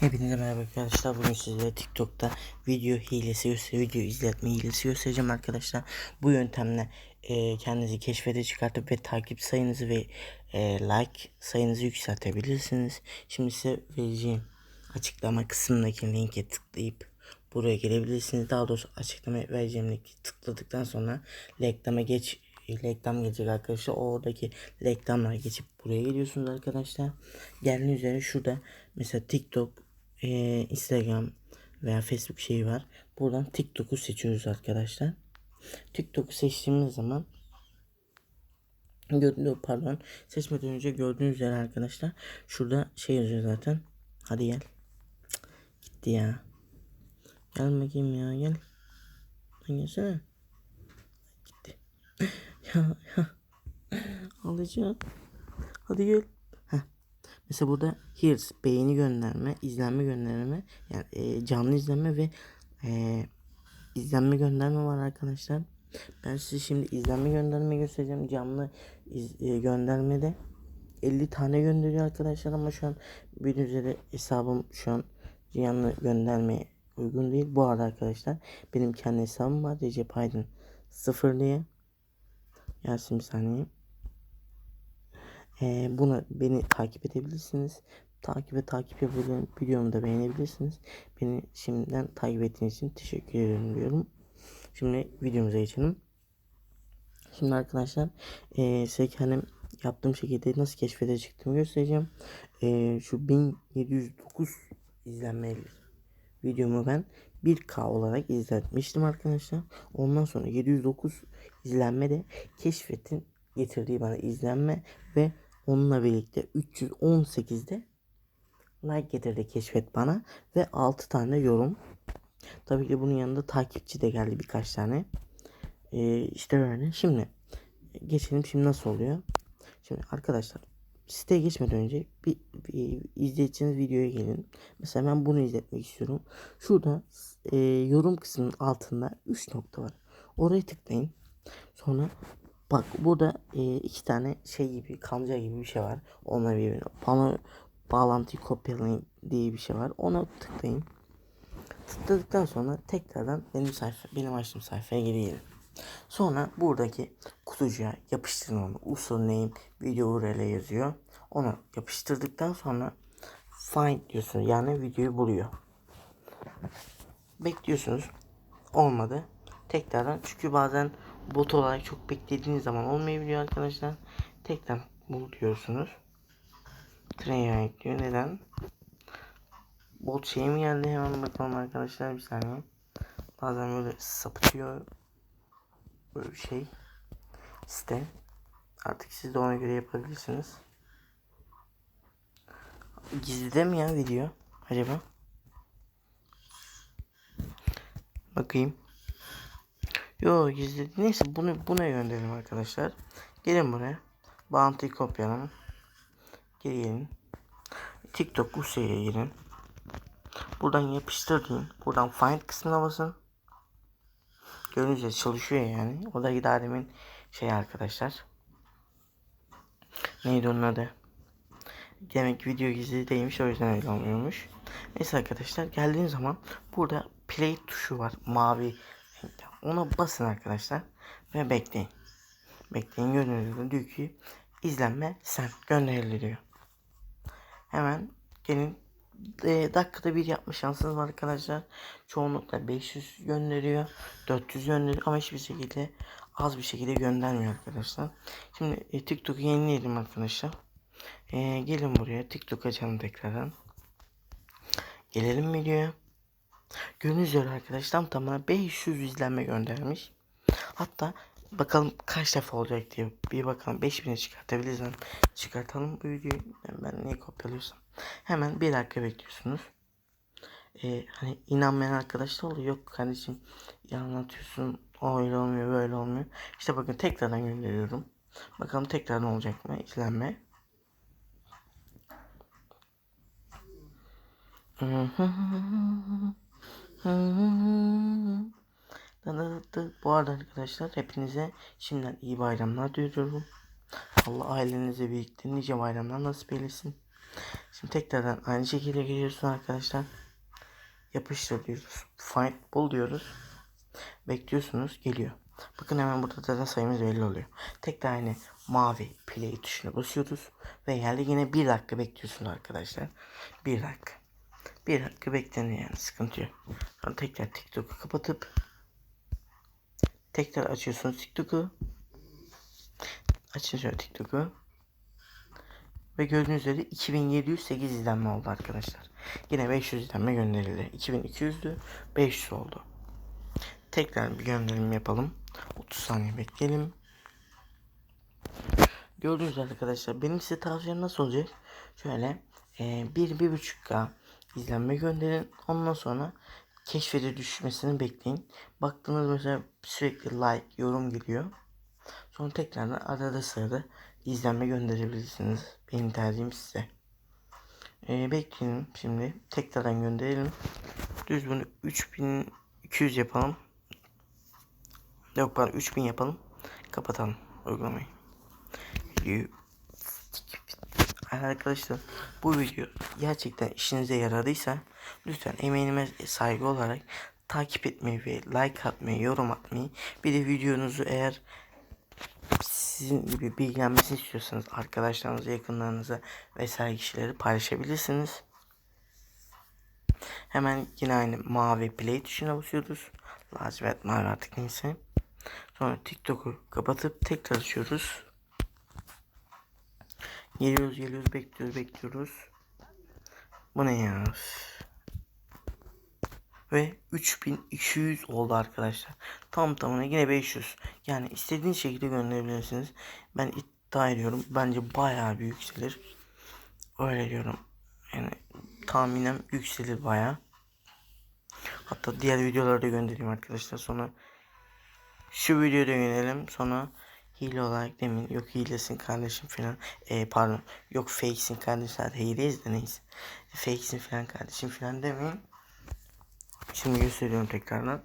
Hepinize merhaba arkadaşlar. Bugün sizlere TikTok'ta video hilesi göster, video izletme hilesi göstereceğim arkadaşlar. Bu yöntemle e, kendinizi keşfete çıkartıp ve takip sayınızı ve e, like sayınızı yükseltebilirsiniz. Şimdi size vereceğim açıklama kısmındaki linke tıklayıp buraya gelebilirsiniz. Daha doğrusu açıklama vereceğim linki tıkladıktan sonra reklama geç reklam gelecek arkadaşlar. Oradaki reklamlara geçip buraya geliyorsunuz arkadaşlar. Geldiğiniz üzere şurada mesela TikTok, e, Instagram veya Facebook şeyi var. Buradan TikTok'u seçiyoruz arkadaşlar. TikTok'u seçtiğimiz zaman gördüğünüz pardon seçmeden önce gördüğünüz üzere arkadaşlar şurada şey yazıyor zaten. Hadi gel. Gitti ya. Gel bakayım ya gel. Gelsene. Gitti. ya ya. Alacağım. Hadi gel. Mesela burada here's beğeni gönderme, izlenme gönderme, yani e, canlı izlenme ve e, izlenme gönderme var arkadaşlar. Ben size şimdi izlenme gönderme göstereceğim. Canlı iz, e, göndermede 50 tane gönderiyor arkadaşlar ama şu an bir üzere hesabım şu an canlı göndermeye uygun değil. Bu arada arkadaşlar benim kendi hesabım var. Recep Aydın 0 diye. Bir saniye. Ee, buna beni takip edebilirsiniz. Takip ve takip yapabilirim. Videomu da beğenebilirsiniz. Beni şimdiden takip ettiğiniz için teşekkür ederim diyorum. Şimdi videomuza geçelim. Şimdi arkadaşlar e, size yaptığım şekilde nasıl keşfete çıktığımı göstereceğim. E, şu 1709 izlenmeli videomu ben 1K olarak izletmiştim arkadaşlar. Ondan sonra 709 izlenme de keşfetin getirdiği bana izlenme ve onunla birlikte 318'de like getirdi keşfet bana ve 6 tane yorum. Tabii ki bunun yanında takipçi de geldi birkaç tane. Ee, işte böyle. Şimdi geçelim şimdi nasıl oluyor? Şimdi arkadaşlar siteye geçmeden önce bir, bir izleyeceğiniz videoya gelin. Mesela ben bunu izletmek istiyorum. Şurada e, yorum kısmının altında 3 nokta var. Oraya tıklayın. Sonra bak burada e, iki tane şey gibi kanca gibi bir şey var. Ona birbirine pano bağlantıyı kopyalayın diye bir şey var. Ona tıklayın. Tıkladıktan sonra tekrardan benim sayfa benim açtığım sayfaya geri gelin. Sonra buradaki kutucuğa yapıştırın onu. Username video URL yazıyor. Onu yapıştırdıktan sonra find diyorsun yani videoyu buluyor. Bekliyorsunuz. Olmadı. Tekrardan çünkü bazen bot olarak çok beklediğiniz zaman olmayabiliyor arkadaşlar. Tekrar bul diyorsunuz. Train diyor. Neden? Bot şey mi geldi? Hemen bakalım arkadaşlar bir saniye. Bazen böyle sapıtıyor böyle bir şey site. Artık siz de ona göre yapabilirsiniz. Gizlide mi ya video acaba? Bakayım. Yo gizli. Neyse bunu buna gönderelim arkadaşlar. Gelin buraya. Bağıntıyı kopyalayalım. Geri gelin. TikTok Usya'ya girin. Buradan yapıştır. Buradan find kısmına basın. Gibi çalışıyor yani. O da daha demin şey arkadaşlar. Neydi onun adı? Demek video gizli değilmiş o yüzden öyle olmuyormuş. Neyse arkadaşlar geldiğiniz zaman burada play tuşu var mavi Ona basın arkadaşlar ve bekleyin. Bekleyin gördüğünüz gibi diyor ki izlenme sen gönderildi diyor. Hemen gelin e, dakikada bir yapma şansınız var arkadaşlar. Çoğunlukla 500 gönderiyor. 400 gönderiyor ama hiçbir şekilde az bir şekilde göndermiyor arkadaşlar. Şimdi e, TikTok'u yenileyelim arkadaşlar. E, gelin buraya TikTok açalım tekrardan. Gelelim videoya. Gördüğünüz üzere arkadaşlar tam tamına 500 izlenme göndermiş. Hatta bakalım kaç defa olacak diye bir bakalım 5000'e çıkartabiliriz. Çıkartalım bu videoyu. Ben, niye kopyalıyorsam. Hemen bir dakika bekliyorsunuz. Ee, hani inanmayan arkadaşlar oluyor. Yok kardeşim anlatıyorsun. O öyle olmuyor böyle olmuyor. İşte bakın tekrardan gönderiyorum. Bakalım tekrardan olacak mı izlenme. Bu arada arkadaşlar hepinize şimdiden iyi bayramlar diliyorum. Allah ailenize birlikte nice bayramlar nasip eylesin. Şimdi tekrardan aynı şekilde geliyorsun arkadaşlar. Yapıştır diyoruz. Find bul diyoruz. Bekliyorsunuz geliyor. Bakın hemen burada zaten sayımız belli oluyor. Tekrar aynı mavi play tuşuna basıyoruz. Ve geldi yine bir dakika bekliyorsunuz arkadaşlar. Bir dakika. Bir dakika beklenin yani sıkıntı yok. Sonra tekrar TikTok'u kapatıp tekrar açıyorsunuz TikTok'u. Açın şöyle TikTok'u. Ve gördüğünüz üzere 2708 izlenme oldu arkadaşlar. Yine 500 izlenme gönderildi. 2200'dü 500 oldu. Tekrar bir gönderim yapalım. 30 saniye bekleyelim. Gördüğünüz üzere arkadaşlar benim size tavsiyem nasıl olacak? Şöyle e, 1-1.5K izlenme gönderin. Ondan sonra keşfede düşmesini bekleyin. Baktığınız mesela sürekli like, yorum geliyor. Sonra tekrardan arada sırada izlenme gönderebilirsiniz. Benim tercihim size. Ee, bekleyin şimdi. Tekrardan gönderelim. Düz bunu 3200 yapalım. Yok pardon 3000 yapalım. Kapatalım uygulamayı. Arkadaşlar bu video gerçekten işinize yaradıysa lütfen emeğime saygı olarak takip etmeyi ve like atmayı, yorum atmayı bir de videonuzu eğer sizin gibi bilgilenmesini istiyorsanız arkadaşlarınıza, yakınlarınıza vesaire kişileri paylaşabilirsiniz. Hemen yine aynı mavi play tuşuna basıyoruz. Lacivert mavi artık neyse. Sonra TikTok'u kapatıp tekrar açıyoruz. Geliyoruz geliyoruz bekliyoruz bekliyoruz. Bu ne ya? Ve 3200 oldu arkadaşlar. Tam tamına yine 500. Yani istediğiniz şekilde gönderebilirsiniz. Ben iddia ediyorum. Bence bayağı bir yükselir. Öyle diyorum. Yani tahminen yükselir bayağı. Hatta diğer videoları da göndereyim arkadaşlar. Sonra şu videoda yönelim. Sonra hile olarak demin yok hilesin kardeşim falan. E, pardon yok fakesin kardeşim. Hadi hileyiz de neyse. Fakesin falan kardeşim falan demeyin. Şimdi gösteriyorum tekrardan.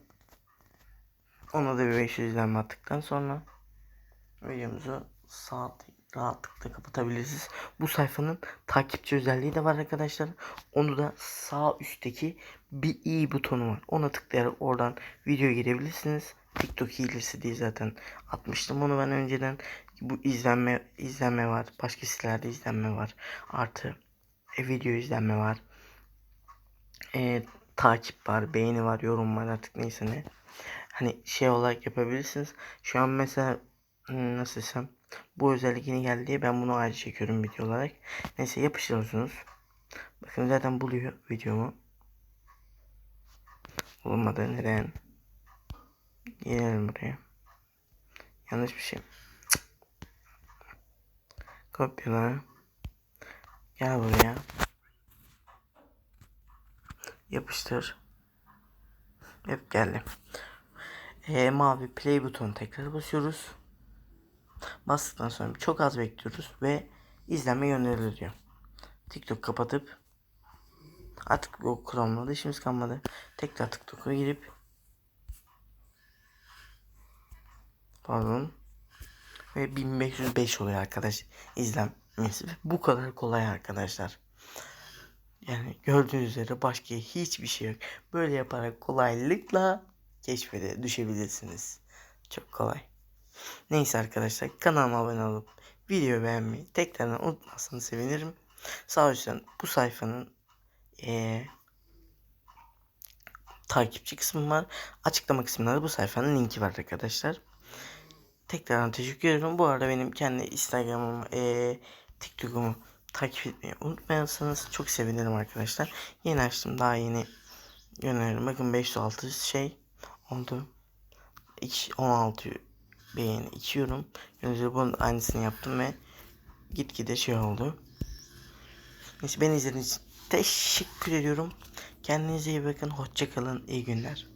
Ona da bir 500 izlenme attıktan sonra videomuzu sağ rahatlıkla kapatabilirsiniz. Bu sayfanın takipçi özelliği de var arkadaşlar. Onu da sağ üstteki bir i butonu var. Ona tıklayarak oradan video girebilirsiniz. TikTok hilesi diye zaten atmıştım. Onu ben önceden bu izlenme izlenme var. Başka sitelerde izlenme var. Artı e, video izlenme var. E, takip var, beğeni var, yorum var artık neyse ne. Hani şey olarak yapabilirsiniz. Şu an mesela hmm, nasıl desem bu özellik yeni geldi diye ben bunu ayrı çekiyorum video olarak. Neyse yapıştırıyorsunuz. Bakın zaten buluyor videomu. Olmadı neden? Gelelim buraya. Yanlış bir şey. Kopyala. Gel buraya. Yapıştır. Hep geldi. E, mavi play butonu tekrar basıyoruz. Bastıktan sonra çok az bekliyoruz ve izlenme gönderilir diyor. TikTok kapatıp artık o Chrome'la da işimiz kalmadı. Tekrar TikTok'a girip pardon ve 1505 oluyor arkadaş izlenmesi. Bu kadar kolay arkadaşlar. Yani gördüğünüz üzere başka hiçbir şey yok. Böyle yaparak kolaylıkla keşfede düşebilirsiniz. Çok kolay. Neyse arkadaşlar kanalıma abone olup video beğenmeyi tekrardan unutmazsanız sevinirim. Sağ üstten bu sayfanın ee, takipçi kısmı var. Açıklama kısmında da bu sayfanın linki var arkadaşlar. Tekrardan teşekkür ederim. Bu arada benim kendi Instagram'ım, ee, TikTok'umu takip etmeyi unutmayarsanız çok sevinirim arkadaşlar. Yeni açtım daha yeni gönderirim. Bakın 506 şey oldu. 16 beğeni 2 yorum. Gönderirim bunun aynısını yaptım ve gitgide şey oldu. Neyse beni izlediğiniz için teşekkür ediyorum. Kendinize iyi bakın. Hoşçakalın. İyi günler.